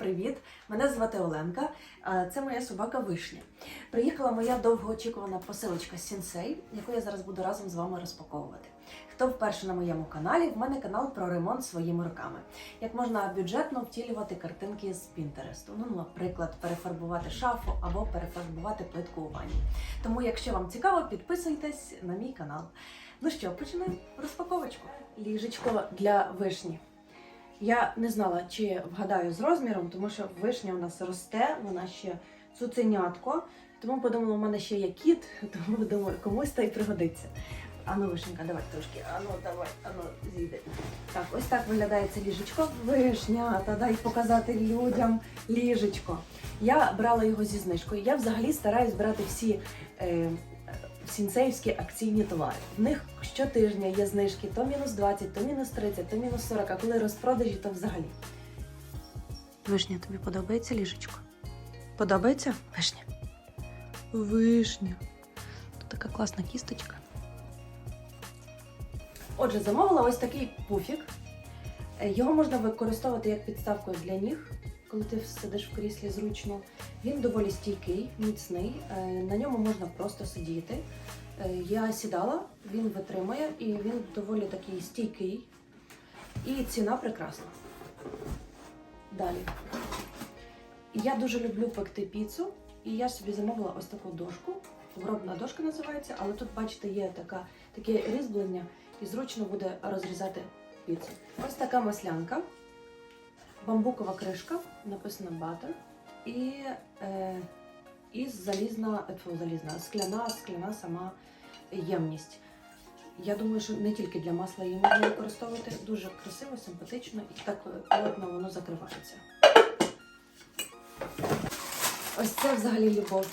привіт! Мене звати Оленка. Це моя собака Вишня. Приїхала моя довгоочікувана посилочка Сінсей, яку я зараз буду разом з вами розпаковувати. Хто вперше на моєму каналі, в мене канал про ремонт своїми руками. Як можна бюджетно втілювати картинки з Пінтересту. Ну, наприклад, перефарбувати шафу або перефарбувати плитку у ванні. Тому, якщо вам цікаво, підписуйтесь на мій канал. Ну що, починаємо розпаковочку. Ліжечко для вишні. Я не знала, чи вгадаю з розміром, тому що вишня у нас росте, вона ще цуценятко. Тому подумала, у мене ще є кіт, тому думаю, комусь та й пригодиться. Ану, вишенька, давай трошки. Ану, давай, ану, зійди. Так, ось так виглядає це ліжечко. Вишня, та дай показати людям ліжечко. Я брала його зі знижкою. Я взагалі стараюсь брати всі. Е, сінцеївські акційні товари. В них щотижня є знижки то мінус 20, то мінус 30, то мінус 40, а коли розпродажі, то взагалі. Вишня, тобі подобається ліжечко? Подобається? Вишня. Вишня. Тут така класна кісточка. Отже, замовила ось такий пуфік. Е, Його можна використовувати як підставку для ніг, коли ти сидиш в кріслі зручно. Він доволі стійкий, міцний. е, На ньому можна просто сидіти. Е, Я сідала, він витримує і він доволі такий стійкий. І ціна прекрасна. Далі. Я дуже люблю пекти піцу, і я собі замовила ось таку дошку. Вробна дошка називається, але тут, бачите, є така, таке різьблення, і зручно буде розрізати піцу. Ось така маслянка, бамбукова кришка, написано butter, і, е, і залізна, е, тьфу, залізна, скляна, скляна сама ємність. Я думаю, що не тільки для масла її можна використовувати. Дуже красиво, симпатично і так плотно воно закривається. Ось це взагалі любов.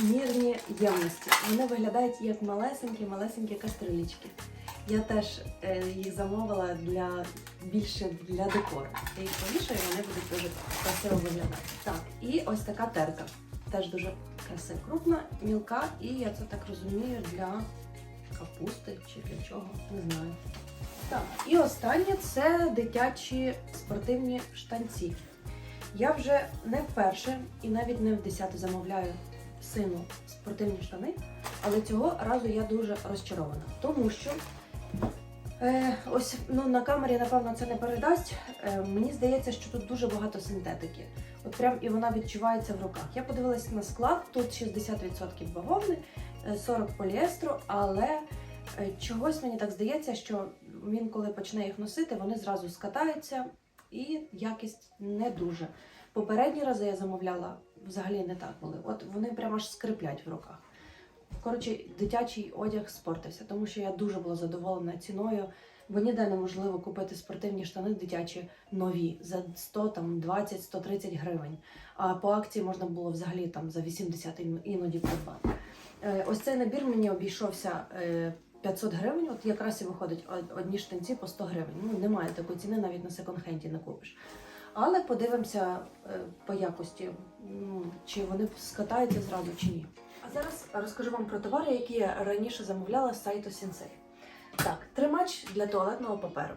Мірні ємності. Вони виглядають як малесенькі-малесенькі кастрилічки. Я теж е, їх замовила для більше для декору. Я їх повішаю, вони будуть дуже красиво виглядати. Так, і ось така терка. Теж дуже красива, крупна, мілка, і я це так розумію для капусти чи для чого, не знаю. Так, і останнє це дитячі спортивні штанці. Я вже не вперше і навіть не в десяте замовляю сину спортивні штани, але цього разу я дуже розчарована, тому що ось ну, на камері, напевно, це не передасть. Е, мені здається, що тут дуже багато синтетики. От прям і вона відчувається в руках. Я подивилася на склад, тут 60% бавовни, е, 40 поліестру, але е, чогось мені так здається, що він, коли почне їх носити, вони зразу скатаються і якість не дуже. Попередні рази я замовляла взагалі не так були. От вони прямо аж скриплять в руках. Коротше, дитячий одяг спортився, тому що я дуже була задоволена ціною, бо ніде неможливо купити спортивні штани дитячі нові за 100, там, 20, 130 гривень. А по акції можна було взагалі там за 80 іноді придбати. Е, Ось цей набір мені обійшовся е, 500 гривень, от якраз і виходить одні штанці по 100 гривень. Ну, немає такої ціни, навіть на секонд-хенді не купиш. Але подивимося е, по якості, чи вони скатаються зразу чи ні. А зараз розкажу вам про товари, які я раніше замовляла з сайту Sensei. Так, тримач для туалетного паперу.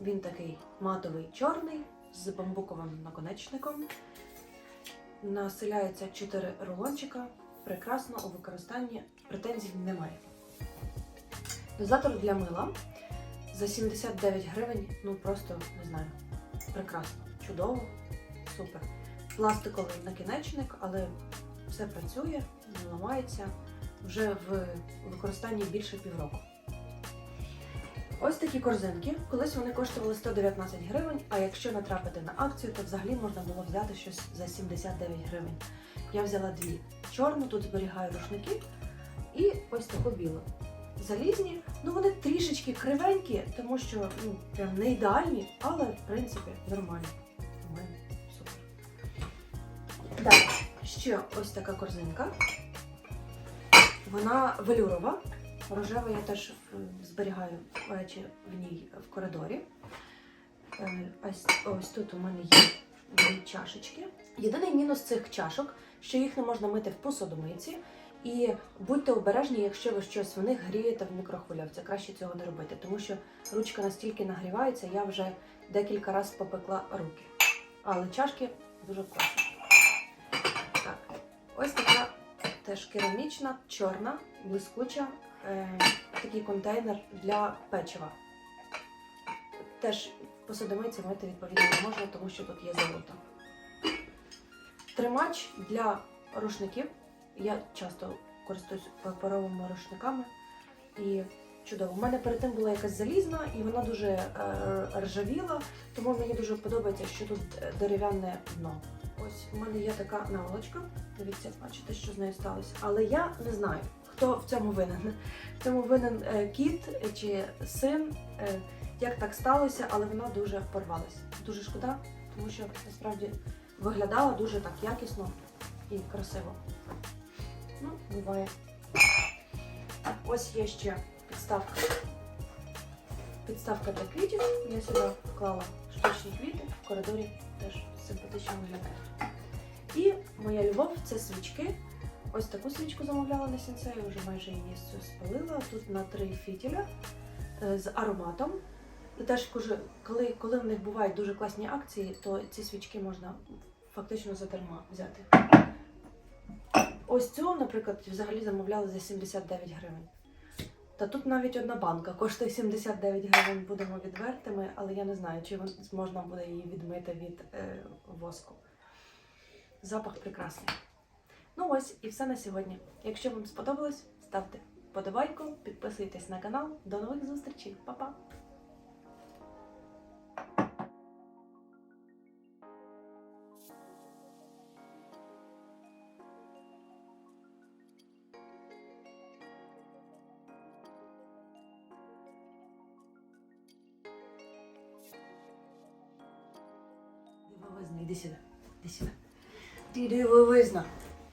Він такий матовий чорний з бамбуковим наконечником. Населяється 4 рулончика. Прекрасно у використанні претензій немає. Дозатор для мила за 79 гривень, ну просто не знаю. Прекрасно, чудово, супер. Пластиковий накінечник, але все працює, ламається вже в використанні більше півроку. Ось такі корзинки. Колись вони коштували 119 гривень, а якщо натрапити на акцію, то взагалі можна було взяти щось за 79 гривень. Я взяла дві. Чорну, тут зберігаю рушники, і ось таку білу. Залізні, ну вони трішечки кривенькі, тому що ну, прям не ідеальні, але в принципі нормальні. Супер. Далі, ще ось така корзинка. Вона велюрова. Рожева я теж е, зберігаю речі в ній в коридорі. Е, Ось, ось тут у мене є дві чашечки. Єдиний мінус цих чашок, що їх не можна мити в посудомийці. І будьте обережні, якщо ви щось в них грієте в мікрохвильовці. Краще цього не робити, тому що ручка настільки нагрівається, я вже декілька разів попекла руки. Але чашки дуже класні. Так, ось така теж керамічна, чорна, блискуча, е, такий контейнер для печива. Теж посудомийці мити відповідно не можна, тому що тут є золото. Тримач для рушників. Я часто користуюсь паперовими рушниками. І чудово. У мене перед тим була якась залізна, і вона дуже е, ржавіла, тому мені дуже подобається, що тут е, дерев'яне дно. Ось у мене є така наволочка. Дивіться, бачите, що з нею сталося. Але я не знаю, хто в цьому винен. В цьому винен е, кіт чи син. Е, як так сталося, але вона дуже порвалась. Дуже шкода, тому що насправді виглядала дуже так якісно і красиво. Ну, буває. Ось є ще підставка. Підставка для квітів. Я сюди вклала штучні квіти, в коридорі теж симпатично виглядають. І моя любов це свічки. Ось таку свічку замовляла на сінцею, вже майже її спалила. Тут на три фітіля е, з ароматом. І теж коли, коли в них бувають дуже класні акції, то ці свічки можна фактично задарма взяти. Ось цю, наприклад, взагалі замовляли за 79 гривень. Та тут навіть одна банка коштує 79 гривень, будемо відвертими, але я не знаю, чи можна буде її відмити від е, воску. Запах прекрасний. Ну ось і все на сьогодні. Якщо вам сподобалось, ставте подобайку, підписуйтесь на канал. До нових зустрічей, Па-па! Іди сюди. Іди сюди. Ти дивовизна.